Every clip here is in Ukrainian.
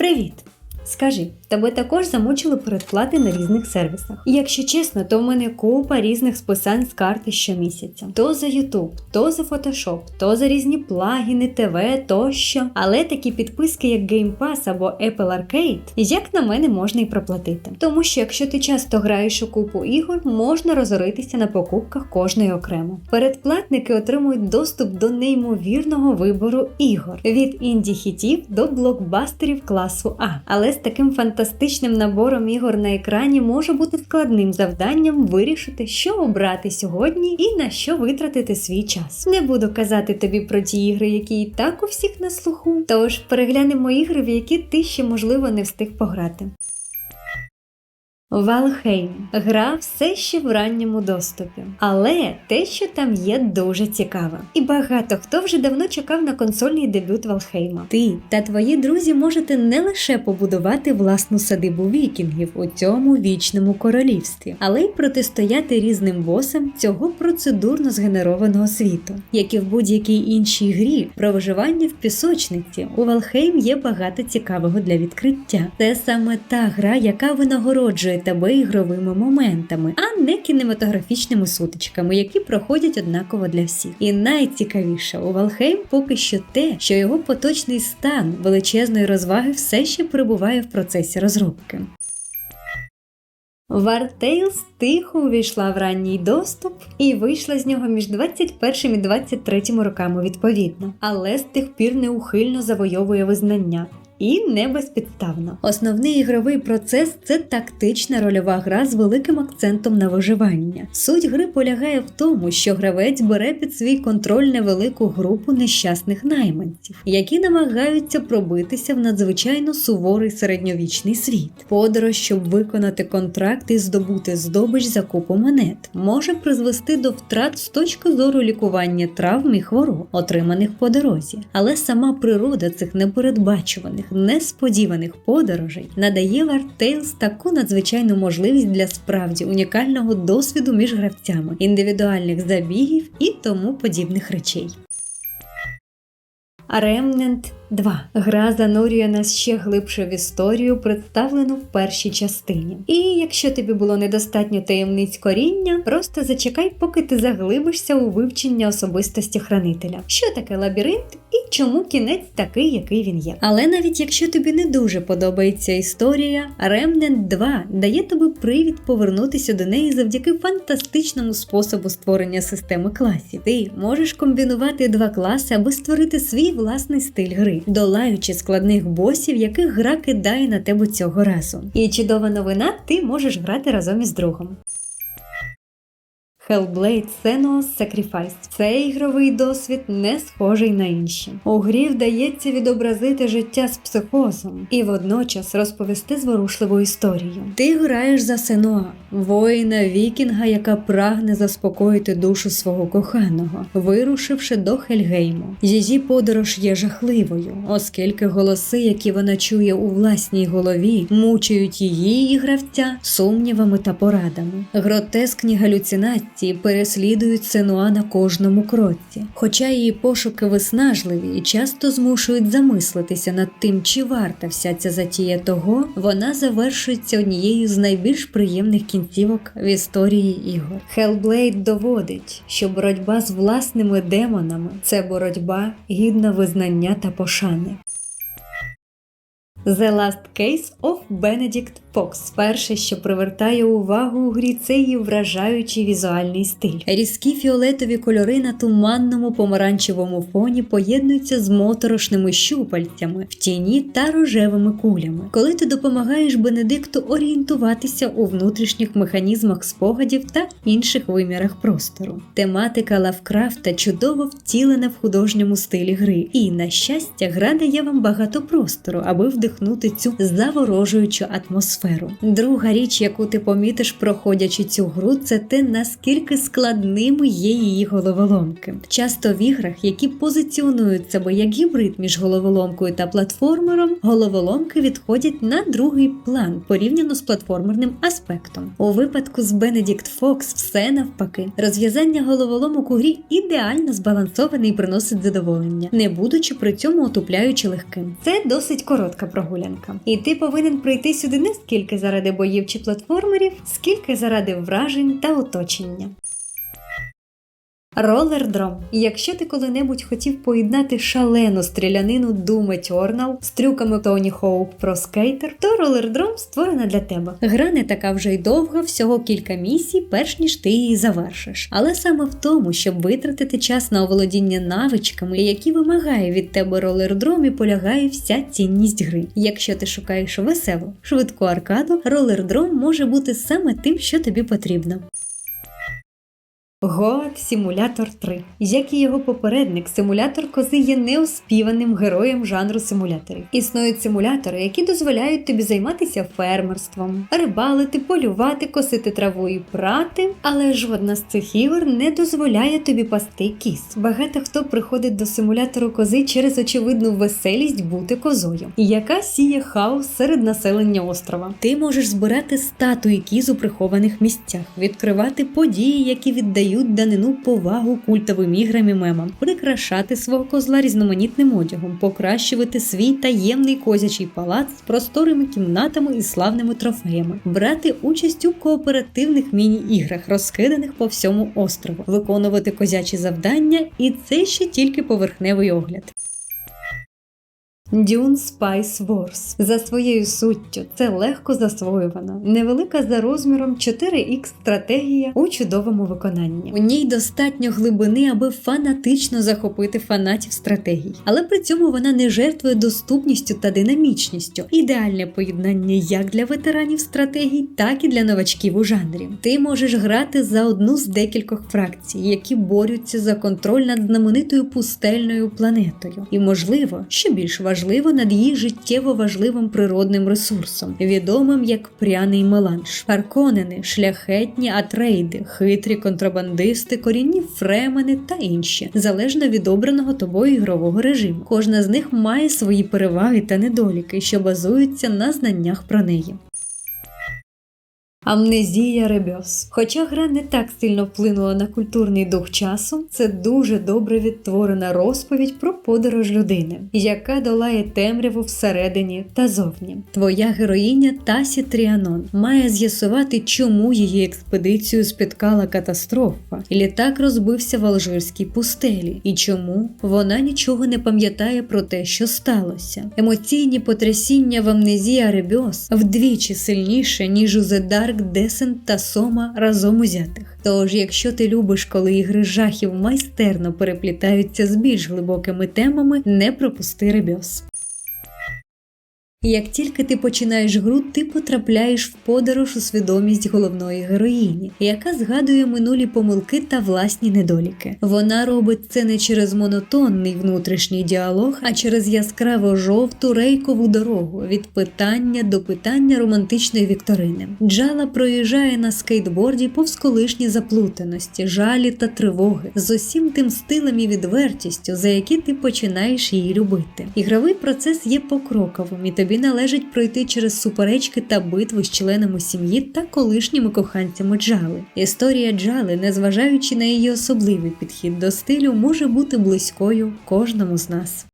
Привіт! Скажи, тебе також замучили передплати на різних сервісах. І якщо чесно, то в мене купа різних списань з карти щомісяця. То за YouTube, то за Photoshop, то за різні плагіни, ТВ тощо. Але такі підписки, як Game Pass або Apple Arcade, як на мене, можна і проплатити. Тому що якщо ти часто граєш у купу ігор, можна розоритися на покупках кожної окремо. Передплатники отримують доступ до неймовірного вибору ігор від інді-хітів до блокбастерів класу А. Але таким фантастичним набором ігор на екрані може бути складним завданням вирішити, що обрати сьогодні і на що витратити свій час. Не буду казати тобі про ті ігри, які і так у всіх на слуху. Тож переглянемо ігри, в які ти ще можливо не встиг пограти. Валхейм гра все ще в ранньому доступі, але те, що там є, дуже цікаво. І багато хто вже давно чекав на консольний дебют Валхейма. Ти та твої друзі можете не лише побудувати власну садибу вікінгів у цьому вічному королівстві, але й протистояти різним босам цього процедурно згенерованого світу. Як і в будь-якій іншій грі, про виживання в пісочниці у Валхейм є багато цікавого для відкриття. Це саме та гра, яка винагороджує тебе ігровими моментами, а не кінематографічними сутичками, які проходять однаково для всіх. І найцікавіше у Валхейм поки що те, що його поточний стан величезної розваги все ще перебуває в процесі розробки. Tales тихо увійшла в ранній доступ і вийшла з нього між 21 і 23 роками відповідно, але з тих пір неухильно завойовує визнання. І не безпідставно. Основний ігровий процес це тактична рольова гра з великим акцентом на виживання. Суть гри полягає в тому, що гравець бере під свій контроль невелику групу нещасних найманців, які намагаються пробитися в надзвичайно суворий середньовічний світ. Подорож, щоб виконати контракт і здобути здобич за купу монет, може призвести до втрат з точки зору лікування травм і хвороб, отриманих по дорозі. Але сама природа цих непередбачуваних несподіваних подорожей надає War Tales таку надзвичайну можливість для справді унікального досвіду між гравцями, індивідуальних забігів і тому подібних речей. Remnant 2. Гра занурює нас ще глибше в історію, представлену в першій частині. І якщо тобі було недостатньо таємниць коріння, просто зачекай, поки ти заглибишся у вивчення особистості хранителя. Що таке лабіринт і чому кінець такий, який він є. Але навіть якщо тобі не дуже подобається історія, Remnant 2 дає тобі привід повернутися до неї завдяки фантастичному способу створення системи класів. Ти можеш комбінувати два класи, аби створити свій власний стиль гри, долаючи складних босів, яких гра кидає на тебе цього разу. І чудова новина, ти можеш грати разом із другом. Hellblade Senua's Sacrifice. Цей ігровий досвід не схожий на інші. У грі вдається відобразити життя з психозом і водночас розповісти зворушливу історію. Ти граєш за Сенуа, воїна Вікінга, яка прагне заспокоїти душу свого коханого, вирушивши до Хельгейму. Її подорож є жахливою, оскільки голоси, які вона чує у власній голові, мучують її і гравця сумнівами та порадами. Гротескні галюцинації переслідують Сенуа на кожному кроці, хоча її пошуки виснажливі і часто змушують замислитися над тим, чи варта вся ця затія того, вона завершується однією з найбільш приємних кінцівок в історії ігор. Hellblade доводить, що боротьба з власними демонами це боротьба гідна визнання та пошани. The Last Case of Benedict Fox. Перше, що привертає увагу у грі, це її вражаючий візуальний стиль. Різкі фіолетові кольори на туманному помаранчевому фоні поєднуються з моторошними щупальцями в тіні та рожевими кулями. Коли ти допомагаєш Бенедикту орієнтуватися у внутрішніх механізмах спогадів та інших вимірах простору. Тематика Лавкрафта чудово втілена в художньому стилі гри, і, на щастя, гра дає вам багато простору, аби вдихнути цю заворожуючу атмосферу. Друга річ, яку ти помітиш, проходячи цю гру, це те, наскільки складними є її головоломки. Часто в іграх, які позиціонують себе як гібрид між головоломкою та платформером, головоломки відходять на другий план порівняно з платформерним аспектом. У випадку з Benedict Fox все навпаки. Розв'язання головоломок у грі ідеально збалансоване і приносить задоволення, не будучи при цьому отупляючи легким. Це досить коротка прогулянка. І ти повинен прийти сюди не скільки заради боїв чи платформерів, скільки заради вражень та оточення. Ролердром. Якщо ти коли-небудь хотів поєднати шалену стрілянину Doom Eternal з трюками Тоні Хоук про скейтер, то ролердром створена для тебе. Гра не така вже й довга, всього кілька місій, перш ніж ти її завершиш. Але саме в тому, щоб витратити час на оволодіння навичками, які вимагає від тебе ролердром, і полягає вся цінність гри. Якщо ти шукаєш веселу, швидку аркаду, ролердром може бути саме тим, що тобі потрібно. Goat Simulator 3. Як і його попередник, симулятор кози є неоспіваним героєм жанру симуляторів. Існують симулятори, які дозволяють тобі займатися фермерством, рибалити, полювати, косити траву і прати, але жодна з цих ігор не дозволяє тобі пасти кіз. Багато хто приходить до симулятору кози через очевидну веселість бути козою, яка сіє хаос серед населення острова. Ти можеш збирати статуї кіз у прихованих місцях, відкривати події, які віддають віддають данину повагу культовим іграм і мемам, прикрашати свого козла різноманітним одягом, покращувати свій таємний козячий палац з просторими кімнатами і славними трофеями, брати участь у кооперативних міні-іграх, розкиданих по всьому острову, виконувати козячі завдання, і це ще тільки поверхневий огляд. Dune Spice Wars. За своєю суттю це легко засвоювана, невелика за розміром 4X стратегія у чудовому виконанні. У ній достатньо глибини, аби фанатично захопити фанатів стратегій, але при цьому вона не жертвує доступністю та динамічністю. Ідеальне поєднання як для ветеранів стратегій, так і для новачків у жанрі. Ти можеш грати за одну з декількох фракцій, які борються за контроль над знаменитою пустельною планетою, і можливо, що більш важливо важливо над її життєво важливим природним ресурсом, відомим як пряний меланж, Арконени, шляхетні атрейди, хитрі контрабандисти, корінні фремени та інші, залежно від обраного тобою ігрового режиму. Кожна з них має свої переваги та недоліки, що базуються на знаннях про неї. Амнезія Ребьос. Хоча гра не так сильно вплинула на культурний дух часу, це дуже добре відтворена розповідь про подорож людини, яка долає темряву всередині та зовні. Твоя героїня Тасі Тріанон має з'ясувати, чому її експедицію спіткала катастрофа, літак розбився в Алжирській пустелі, і чому вона нічого не пам'ятає про те, що сталося. Емоційні потрясіння в амнезія Ребьос вдвічі сильніше ніж у Зедар. Дарк, Десен та Сома разом узятих. Тож, якщо ти любиш, коли ігри жахів майстерно переплітаються з більш глибокими темами, не пропусти ребьос. Як тільки ти починаєш гру, ти потрапляєш в подорож у свідомість головної героїні, яка згадує минулі помилки та власні недоліки. Вона робить це не через монотонний внутрішній діалог, а через яскраво жовту рейкову дорогу від питання до питання романтичної вікторини. Джала проїжджає на скейтборді повз колишні заплутаності, жалі та тривоги з усім тим стилем і відвертістю, за які ти починаєш її любити. Ігровий процес є покроковим і тобі тобі належить пройти через суперечки та битви з членами сім'ї та колишніми коханцями Джали. Історія Джали, незважаючи на її особливий підхід до стилю, може бути близькою кожному з нас.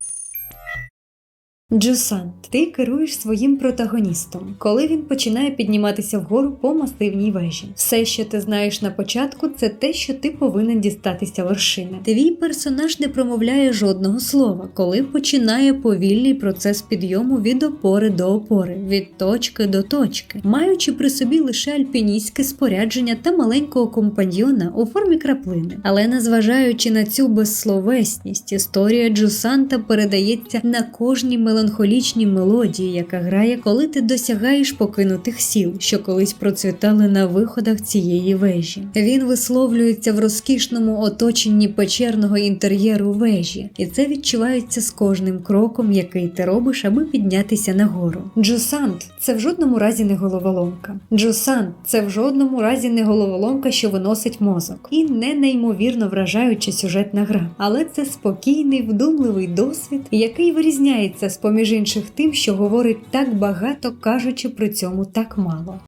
Джусант, ти керуєш своїм протагоністом, коли він починає підніматися вгору по масивній вежі. Все, що ти знаєш на початку, це те, що ти повинен дістатися вершини. Твій персонаж не промовляє жодного слова, коли починає повільний процес підйому від опори до опори, від точки до точки, маючи при собі лише альпіністське спорядження та маленького компаньйона у формі краплини. Але незважаючи на цю безсловесність, історія Джусанта передається на кожній мелодії меланхолічній мелодії, яка грає, коли ти досягаєш покинутих сіл, що колись процвітали на виходах цієї вежі. Він висловлюється в розкішному оточенні печерного інтер'єру вежі, і це відчувається з кожним кроком, який ти робиш, аби піднятися нагору. Джусант це в жодному разі не головоломка. Джусант це в жодному разі не головоломка, що виносить мозок, і не неймовірно вражаюча сюжетна гра, але це спокійний, вдумливий досвід, який вирізняється з поміж інших тим, що говорить так багато, кажучи при цьому так мало.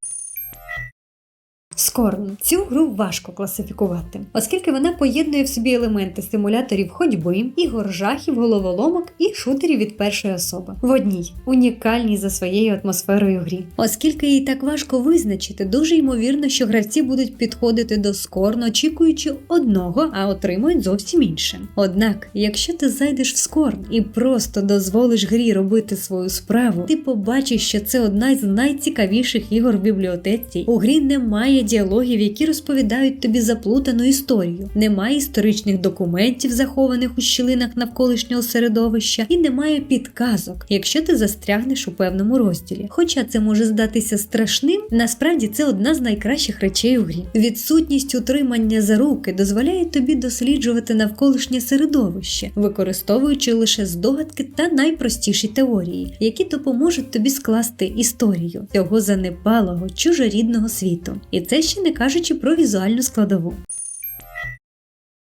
Скорн. Цю гру важко класифікувати, оскільки вона поєднує в собі елементи симуляторів ходьби, ігор жахів, головоломок і шутерів від першої особи в одній унікальній за своєю атмосферою грі. Оскільки її так важко визначити, дуже ймовірно, що гравці будуть підходити до Скорн, очікуючи одного, а отримують зовсім інше. Однак, якщо ти зайдеш в Скорн і просто дозволиш грі робити свою справу, ти побачиш, що це одна з найцікавіших ігор в бібліотеці. У грі немає діалогів, які розповідають тобі заплутану історію, немає історичних документів, захованих у щілинах навколишнього середовища, і немає підказок, якщо ти застрягнеш у певному розділі. Хоча це може здатися страшним, насправді це одна з найкращих речей у грі. Відсутність утримання за руки дозволяє тобі досліджувати навколишнє середовище, використовуючи лише здогадки та найпростіші теорії, які допоможуть тобі скласти історію цього занепалого чужорідного світу. І це ще не кажучи про візуальну складову.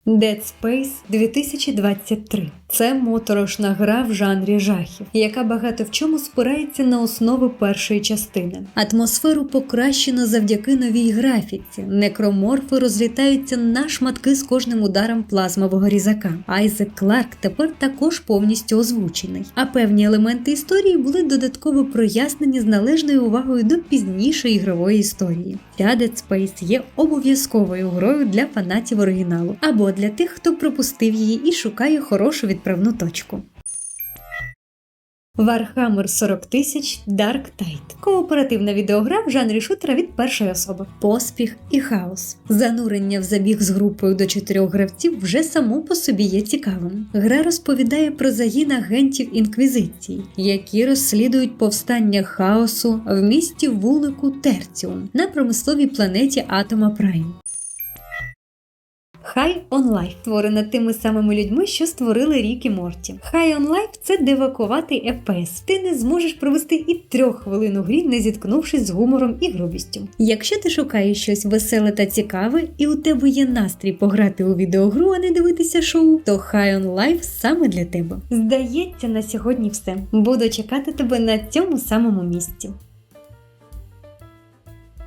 Dead Space 2023 це моторошна гра в жанрі жахів, яка багато в чому спирається на основи першої частини. Атмосферу покращено завдяки новій графіці. Некроморфи розлітаються на шматки з кожним ударом плазмового різака. Айзек Кларк тепер також повністю озвучений. А певні елементи історії були додатково прояснені з належною увагою до пізнішої ігрової історії. Ця Dead Space є обов'язковою грою для фанатів оригіналу або для тих, хто пропустив її і шукає хорошу відправну точку. Warhammer 40 тисяч Dark Tide. Кооперативна відеогра в жанрі шутера від першої особи. Поспіх і хаос. Занурення в забіг з групою до чотирьох гравців вже само по собі є цікавим. Гра розповідає про загін агентів інквізиції, які розслідують повстання хаосу в місті вулику Терціум на промисловій планеті Атома Прайм. On Life створена тими самими людьми, що створили Рік і Морті. On Life – це девакуватий FPS. Ти не зможеш провести і трьох хвилин у грі, не зіткнувшись з гумором і грубістю. Якщо ти шукаєш щось веселе та цікаве, і у тебе є настрій пограти у відеогру, а не дивитися шоу, то on Life саме для тебе. Здається, на сьогодні все. Буду чекати тебе на цьому самому місці.